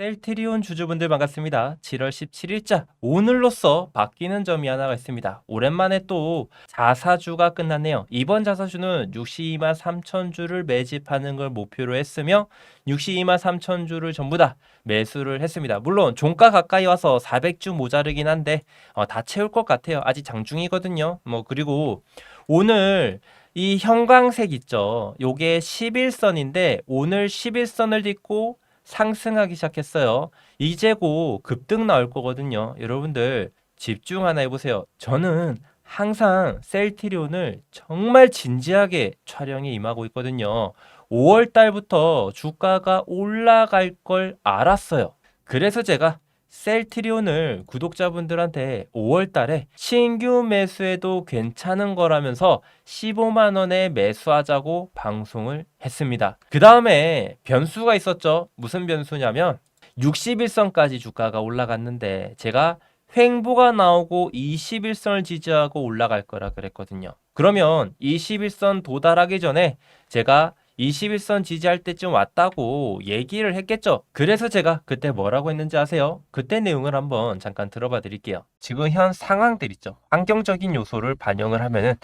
셀트리온 주주분들 반갑습니다. 7월 17일자 오늘로써 바뀌는 점이 하나가 있습니다. 오랜만에 또 자사주가 끝났네요. 이번 자사주는 62만 3천 주를 매집하는 걸 목표로 했으며 62만 3천 주를 전부 다 매수를 했습니다. 물론 종가 가까이 와서 400주 모자르긴 한데 어, 다 채울 것 같아요. 아직 장중이거든요. 뭐 그리고 오늘 이 형광색 있죠. 요게 11선인데 오늘 11선을 딛고 상승하기 시작했어요. 이제 곧 급등 나올 거거든요. 여러분들 집중 하나 해보세요. 저는 항상 셀트리온을 정말 진지하게 촬영에 임하고 있거든요. 5월 달부터 주가가 올라갈 걸 알았어요. 그래서 제가 셀트리온을 구독자분들한테 5월 달에 신규 매수해도 괜찮은 거라면서 15만 원에 매수하자고 방송을 했습니다. 그 다음에 변수가 있었죠. 무슨 변수냐면 61선까지 주가가 올라갔는데 제가 횡보가 나오고 21선을 지지하고 올라갈 거라 그랬거든요. 그러면 21선 도달하기 전에 제가 21선 지지할 때쯤 왔다고 얘기를 했겠죠. 그래서 제가 그때 뭐라고 했는지 아세요? 그때 내용을 한번 잠깐 들어봐 드릴게요. 지금 현 상황들 있죠. 환경적인 요소를 반영을 하면은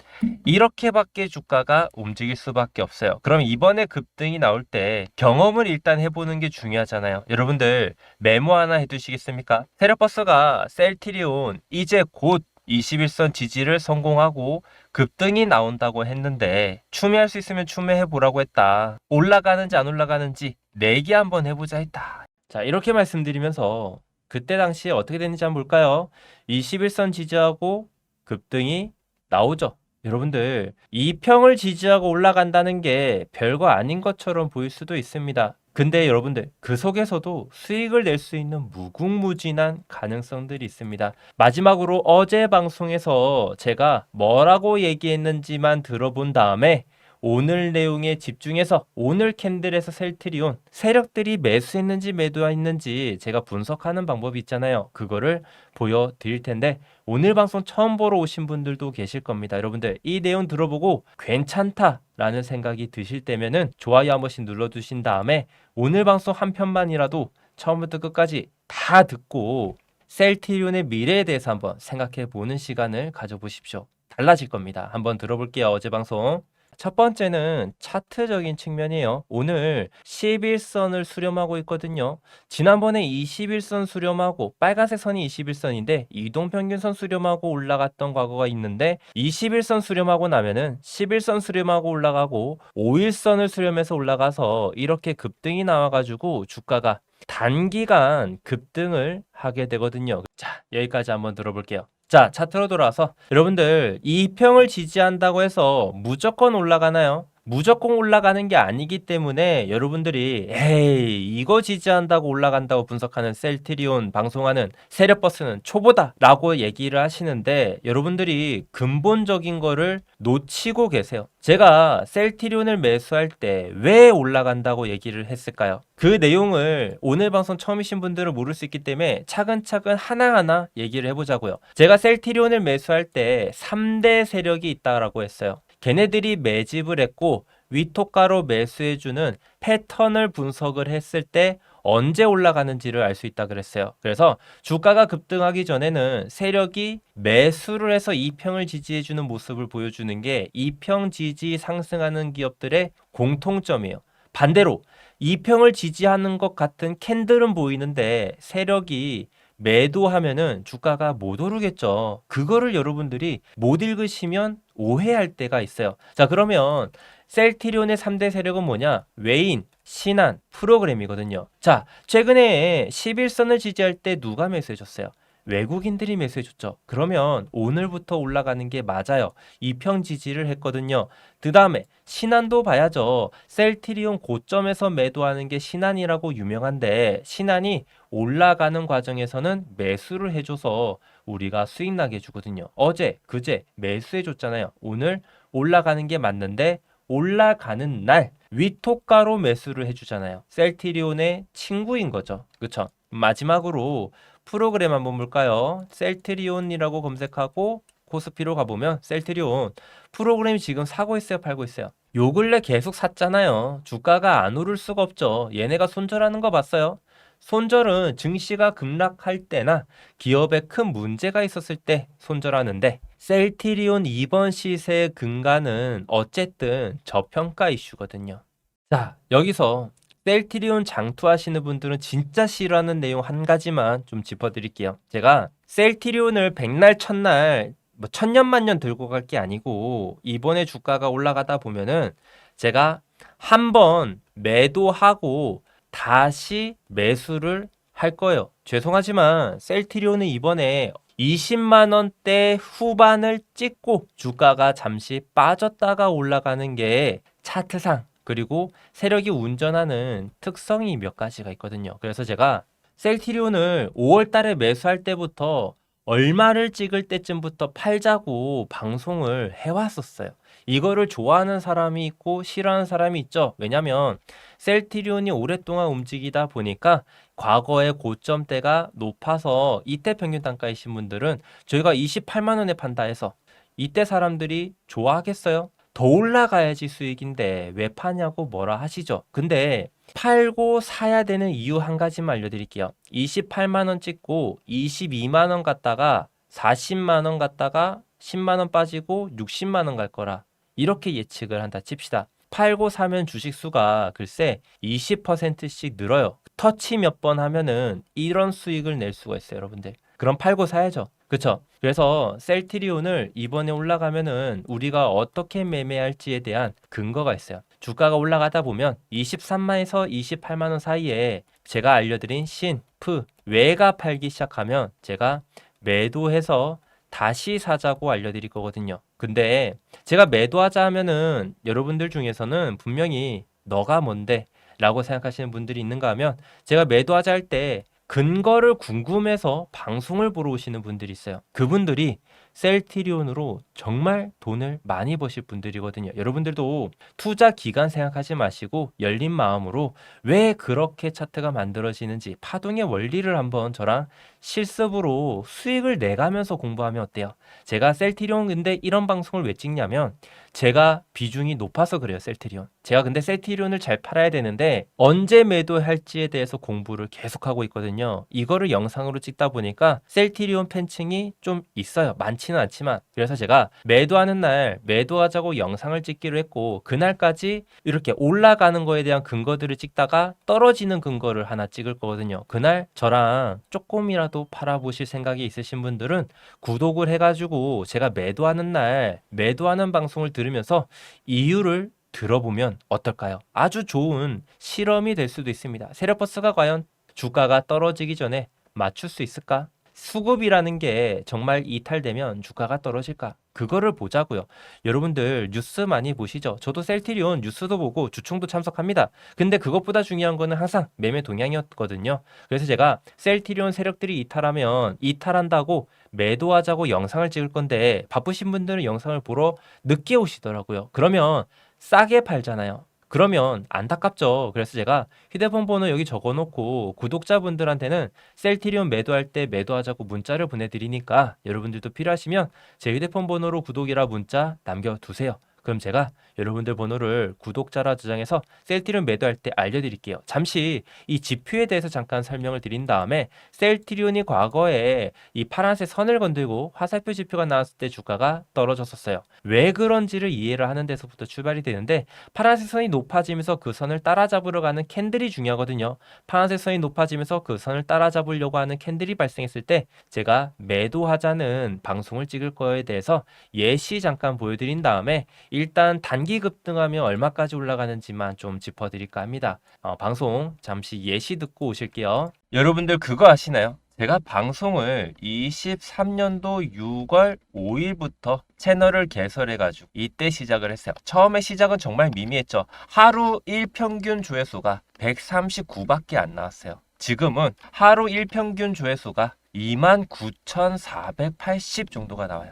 이렇게밖에 주가가 움직일 수밖에 없어요. 그럼 이번에 급등이 나올 때 경험을 일단 해보는 게 중요하잖아요. 여러분들 메모 하나 해두시겠습니까? 세력버스가 셀트리온 이제 곧 21선 지지를 성공하고 급등이 나온다고 했는데 추매할 수 있으면 추매해 보라고 했다. 올라가는지 안 올라가는지 내기 한번 해보자 했다. 자 이렇게 말씀드리면서 그때 당시에 어떻게 됐는지 한번 볼까요? 21선 지지하고 급등이 나오죠. 여러분들 이 평을 지지하고 올라간다는 게 별거 아닌 것처럼 보일 수도 있습니다. 근데 여러분들 그 속에서도 수익을 낼 수 있는 무궁무진한 가능성들이 있습니다. 마지막으로 어제 방송에서 제가 뭐라고 얘기했는지만 들어본 다음에 오늘 내용에 집중해서 오늘 캔들에서 셀트리온 세력들이 매수했는지 매도했는지 제가 분석하는 방법이 있잖아요. 그거를 보여드릴 텐데 오늘 방송 처음 보러 오신 분들도 계실 겁니다. 여러분들 이 내용 들어보고 괜찮다 라는 생각이 드실 때면은 좋아요 한 번씩 눌러두신 다음에 오늘 방송 한 편만이라도 처음부터 끝까지 다 듣고 셀트리온의 미래에 대해서 한번 생각해 보는 시간을 가져보십시오. 달라질 겁니다. 한번 들어볼게요. 어제 방송. 첫 번째는 차트적인 측면이에요. 오늘 11선을 수렴하고 있거든요. 지난번에 21선 수렴하고 빨간색 선이 21선인데 이동평균선 수렴하고 올라갔던 과거가 있는데 21선 수렴하고 나면은 11선 수렴하고 올라가고 5일선을 수렴해서 올라가서 이렇게 급등이 나와가지고 주가가 단기간 급등을 하게 되거든요. 자, 여기까지 한번 들어볼게요. 자, 차트로 돌아와서 여러분들 이 평을 지지한다고 해서 무조건 올라가나요? 무조건 올라가는 게 아니기 때문에 여러분들이 에이 이거 지지한다고 올라간다고 분석하는 셀트리온 방송하는 세력버스는 초보다 라고 얘기를 하시는데 여러분들이 근본적인 거를 놓치고 계세요. 제가 셀트리온을 매수할 때 왜 올라간다고 얘기를 했을까요? 그 내용을 오늘 방송 처음이신 분들은 모를 수 있기 때문에 차근차근 하나하나 얘기를 해보자고요. 제가 셀트리온을 매수할 때 3대 세력이 있다라고 했어요. 걔네들이 매집을 했고 위토가로 매수해주는 패턴을 분석을 했을 때 언제 올라가는지를 알 수 있다 그랬어요. 그래서 주가가 급등하기 전에는 세력이 매수를 해서 이평을 지지해주는 모습을 보여주는 게 이평 지지 상승하는 기업들의 공통점이에요. 반대로 이평을 지지하는 것 같은 캔들은 보이는데 세력이 매도하면은 주가가 못 오르겠죠. 그거를 여러분들이 못 읽으시면 오해할 때가 있어요. 자, 그러면 셀트리온의 3대 세력은 뭐냐? 외인, 신한, 프로그램이거든요. 자, 최근에 11선을 지지할 때 누가 매수해줬어요? 외국인들이 매수해줬죠. 그러면 오늘부터 올라가는 게 맞아요. 이평 지지를 했거든요. 그 다음에 신한도 봐야죠. 셀트리온 고점에서 매도하는 게 신한이라고 유명한데 신한이 올라가는 과정에서는 매수를 해줘서 우리가 수익 나게 해주거든요. 어제, 그제 매수해줬잖아요. 오늘 올라가는 게 맞는데 올라가는 날 위토가로 매수를 해주잖아요. 셀트리온의 친구인 거죠. 그쵸? 마지막으로 프로그램 한번 볼까요? 셀트리온이라고 검색하고 코스피로 가보면 셀트리온 프로그램이 지금 사고 있어요, 팔고 있어요. 요 근래 계속 샀잖아요. 주가가 안 오를 수가 없죠. 얘네가 손절하는 거 봤어요? 손절은 증시가 급락할 때나 기업에 큰 문제가 있었을 때 손절하는데 셀티리온 이번 시세 근간은 어쨌든 저평가 이슈거든요. 자, 여기서 셀티리온 장투하시는 분들은 진짜 싫어하는 내용 한 가지만 좀 짚어드릴게요. 제가 셀티리온을 백날 첫날 뭐 천년만년 들고 갈 게 아니고 이번에 주가가 올라가다 보면은 제가 한 번 매도하고 다시 매수를 할 거예요. 죄송하지만 셀티리온은 이번에 20만 원대 후반을 찍고 주가가 잠시 빠졌다가 올라가는 게 차트상 그리고 세력이 운전하는 특성이 몇 가지가 있거든요. 그래서 제가 셀티리온을 5월 달에 매수할 때부터 얼마를 찍을 때쯤부터 팔자고 방송을 해왔었어요. 이거를 좋아하는 사람이 있고 싫어하는 사람이 있죠. 왜냐면 셀티리온이 오랫동안 움직이다 보니까 과거의 고점대가 높아서 이때 평균 단가이신 분들은 저희가 28만 원에 판다 해서 이때 사람들이 좋아하겠어요? 더 올라가야지 수익인데 왜 파냐고 뭐라 하시죠. 근데 팔고 사야 되는 이유 한 가지만 알려드릴게요. 28만 원 찍고 22만 원 갔다가 40만 원 갔다가 10만 원 빠지고 60만 원 갈 거라 이렇게 예측을 한다 칩시다. 팔고 사면 주식 수가 글쎄 20%씩 늘어요. 터치 몇 번 하면은 이런 수익을 낼 수가 있어요, 여러분들. 그럼 팔고 사야죠. 그쵸? 그래서 셀트리온을 이번에 올라가면은 우리가 어떻게 매매할지에 대한 근거가 있어요. 주가가 올라가다 보면 23만에서 28만 원 사이에 제가 알려드린 신, 프, 외가 팔기 시작하면 제가 매도해서 다시 사자고 알려드릴 거거든요. 근데 제가 매도하자 하면은 여러분들 중에서는 분명히 너가 뭔데? 라고 생각하시는 분들이 있는가 하면 제가 매도하자 할 때 근거를 궁금해서 방송을 보러 오시는 분들이 있어요. 그분들이 셀티리온으로 정말 돈을 많이 버실 분들이거든요. 여러분들도 투자 기간 생각하지 마시고 열린 마음으로 왜 그렇게 차트가 만들어지는지 파동의 원리를 한번 저랑 실습으로 수익을 내가면서 공부하면 어때요? 제가 셀티리온 근데 이런 방송을 왜 찍냐면 제가 비중이 높아서 그래요, 셀티리온. 제가 근데 셀티리온을 잘 팔아야 되는데 언제 매도할지에 대해서 공부를 계속하고 있거든요. 이거를 영상으로 찍다 보니까 셀티리온 팬층이 좀 있어요. 많지는 않지만. 그래서 제가 매도하는 날 매도하자고 영상을 찍기로 했고 그날까지 이렇게 올라가는 거에 대한 근거들을 찍다가 떨어지는 근거를 하나 찍을 거거든요. 그날 저랑 조금이라도 팔아보실 생각이 있으신 분들은 구독을 해가지고 제가 매도하는 날 매도하는 방송을 들으면서 이유를 들어보면 어떨까요? 아주 좋은 실험이 될 수도 있습니다. 세력버스가 과연 주가가 떨어지기 전에 맞출 수 있을까? 수급이라는 게 정말 이탈되면 주가가 떨어질까? 그거를 보자고요. 여러분들 뉴스 많이 보시죠? 저도 셀티리온 뉴스도 보고 주총도 참석합니다. 근데 그것보다 중요한 거는 항상 매매 동향이었거든요. 그래서 제가 셀티리온 세력들이 이탈하면 이탈한다고 매도하자고 영상을 찍을 건데 바쁘신 분들은 영상을 보러 늦게 오시더라고요. 그러면 싸게 팔잖아요. 그러면 안타깝죠. 그래서 제가 휴대폰 번호 여기 적어놓고 구독자분들한테는 셀티리온 매도할 때 매도하자고 문자를 보내드리니까 여러분들도 필요하시면 제 휴대폰 번호로 구독이라 문자 남겨두세요. 그럼 제가 여러분들 번호를 구독자라 저장해서 셀티리온 매도할 때 알려드릴게요. 잠시 이 지표에 대해서 잠깐 설명을 드린 다음에 셀티리온이 과거에 이 파란색 선을 건들고 화살표 지표가 나왔을 때 주가가 떨어졌었어요. 왜 그런지를 이해를 하는 데서부터 출발이 되는데 파란색 선이 높아지면서 그 선을 따라잡으러 가는 캔들이 중요하거든요. 파란색 선이 높아지면서 그 선을 따라잡으려고 하는 캔들이 발생했을 때 제가 매도하자는 방송을 찍을 거에 대해서 예시 잠깐 보여드린 다음에 일단 단기 급등하면 얼마까지 올라가는지만 좀 짚어드릴까 합니다. 어, 방송 잠시 예시 듣고 오실게요. 여러분들 그거 아시나요? 제가 방송을 23년도 6월 5일부터 채널을 개설해가지고 이때 시작을 했어요. 처음에 시작은 정말 미미했죠. 하루 1평균 조회수가 139밖에 안 나왔어요. 지금은 하루 1평균 조회수가 29,480 정도가 나와요.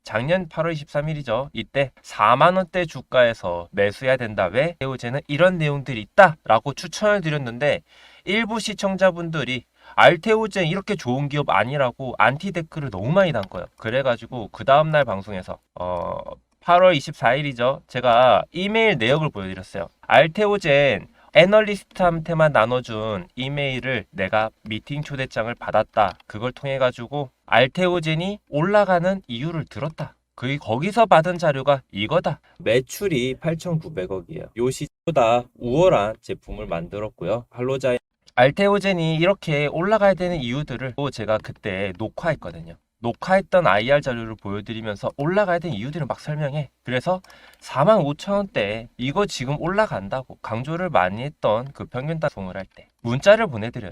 작년 8월 23일이죠. 이때 4만 원대 주가에서 매수해야 된다. 왜? 알테오젠은 이런 내용들이 있다라고 추천을 드렸는데 일부 시청자분들이 알테오젠 이렇게 좋은 기업 아니라고 안티 댓글을 너무 많이 단 거예요. 그래가지고 그 다음날 방송에서 어 8월 24일이죠. 제가 이메일 내역을 보여드렸어요. 알테오젠 애널리스트한테만 나눠준 이메일을 내가 미팅 초대장을 받았다. 그걸 통해 가지고 알테오젠이 올라가는 이유를 들었다. 그 거기서 받은 자료가 이거다. 매출이 8,900억이에요. 요 시보다 우월한 제품을 만들었고요. 할로자인 알테오젠이 이렇게 올라가야 되는 이유들을 또 제가 그때 녹화했거든요. 녹화했던 IR 자료를 보여드리면서 올라가야 되는 이유들을 막 설명해. 그래서 4만 5천 원대 이거 지금 올라간다고 강조를 많이 했던 그 평균 단송을 할 때 문자를 보내드려요.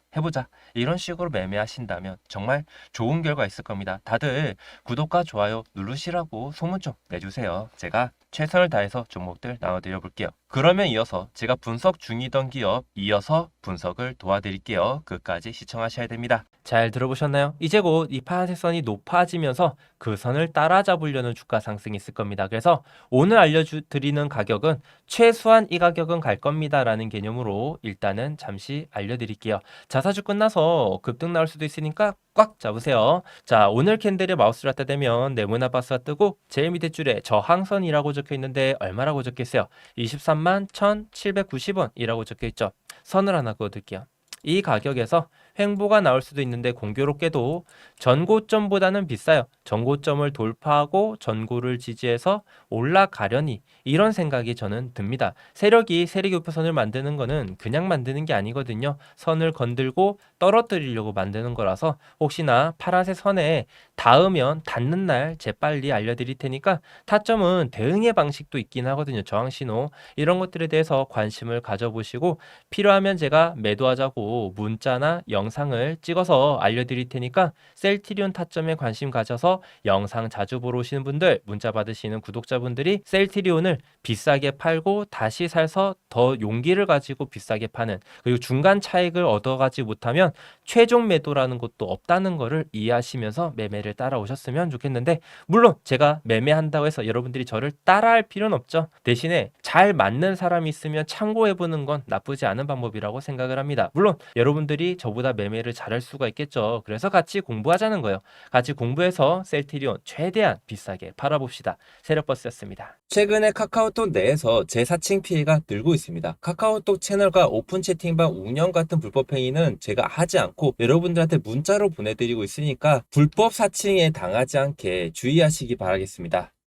해보자. 이런 식으로 매매하신다면 정말 좋은 결과 있을 겁니다. 다들 구독과 좋아요 누르시라고 소문 좀 내주세요. 제가 최선을 다해서 종목들 나눠드려 볼게요. 그러면 이어서 제가 분석 중이던 기업 이어서 분석을 도와드릴게요. 끝까지 시청하셔야 됩니다. 잘 들어보셨나요? 이제 곧 이 파란색 선이 높아지면서 그 선을 따라잡으려는 주가 상승이 있을 겁니다. 그래서 오늘 알려드리는 가격은 최소한 이 가격은 갈 겁니다 라는 개념으로 일단은 잠시 알려드릴게요. 자사주 끝나서 급등 나올 수도 있으니까 꽉 잡으세요. 자, 오늘 캔들에 마우스를 갖다 대면 네모난 박스가 뜨고 제일 밑에 줄에 저항선이라고 적혀 있는데 얼마라고 적혀 있어요? 23만 1,790원이라고 적혀 있죠. 선을 하나 그어둘게요. 이 가격에서 횡보가 나올 수도 있는데 공교롭게도 전고점보다는 비싸요. 전고점을 돌파하고 전고를 지지해서 올라가려니 이런 생각이 저는 듭니다. 세력이 세력 교표선을 만드는 거는 그냥 만드는 게 아니거든요. 선을 건들고 떨어뜨리려고 만드는 거라서 혹시나 파란색 선에 닿으면 닿는 날 재빨리 알려드릴 테니까 타점은 대응의 방식도 있긴 하거든요. 저항 신호 이런 것들에 대해서 관심을 가져보시고 필요하면 제가 매도하자고 문자나 영상을 찍어서 알려드릴 테니까 셀티리온 타점에 관심 가져서 영상 자주 보러 오시는 분들 문자 받으시는 구독자분들이 셀티리온을 비싸게 팔고 다시 사서 더 용기를 가지고 비싸게 파는 그리고 중간 차익을 얻어가지 못하면 최종 매도라는 것도 없다는 거를 이해하시면서 매매를 따라오셨으면 좋겠는데 물론 제가 매매한다고 해서 여러분들이 저를 따라할 필요는 없죠. 대신에 잘 맞는 사람이 있으면 참고해보는 건 나쁘지 않은 방법이라고 생각을 합니다. 물론 여러분들이 저보다 매매를 잘할 수가 있겠죠. 그래서 같이 공부하자는 거예요. 같이 공부해서 셀티리온 최대한 비싸게 팔아봅시다. 세력버스였습니다. 최근에 카카오톡 내에서 재사칭 피해가 늘고 있습니다. 카카오톡 채널과 오픈 채팅방 운영 같은 불법 행위는 제가 하지 않고 여러분들한테 문자로 보내드리고 있으니까 불법 사칭에 당하지 않게 주의하시기 바라겠습니다.